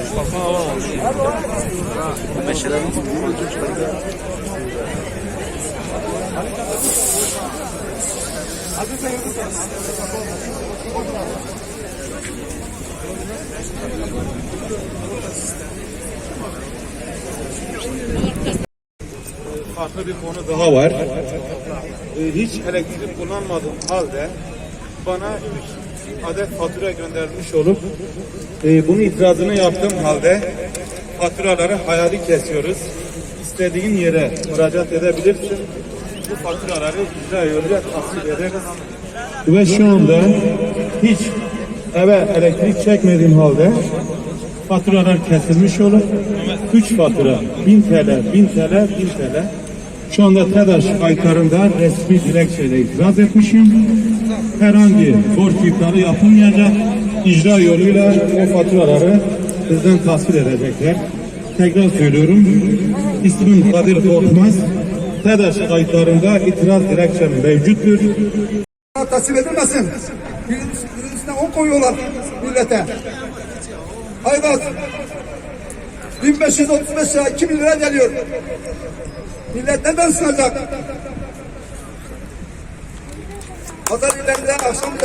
Mustafa var. Meşelerin bu çocuklarda farklı bir konu daha var. Ee, Hiç elektrik kullanmadığım halde bana 3 adet fatura göndermiş olup e, bunun itirazını yaptığım halde faturaları hayali kesiyoruz. İstediğin yere müracaat edebilirsin. Bu faturaları icra yoluyla tahsil ederiz. Ve şu anda hiç eve elektrik çekmediğim halde faturalar kesilmiş olur. 3 fatura 1000 TL, 1000 TL, 1000 TL. Şu anda TEDAŞ kayıtlarında resmi dilekçeyle itiraz etmişim. Herhangi borç iptali yapılmayacak. İcra yoluyla o faturaları bizden tahsil edecekler. Tekrar söylüyorum. İsmim Kadir Korkmaz. TEDAŞ kayıtlarında itiraz dilekçem mevcuttur. Tasvip edilmesin. Birinin on koyuyorlar millete. Ayvaz 1535 lira 2000 lira geliyor. Millet neden sınacak? Pazar illerinde akşam bir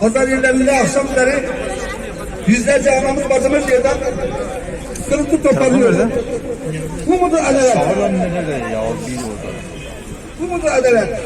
Pazar illerinde akşamları yüzlerce anamız bacımız yerden sırıntı toparlıyor. Bu mudur adalet? Bu mudur adalet?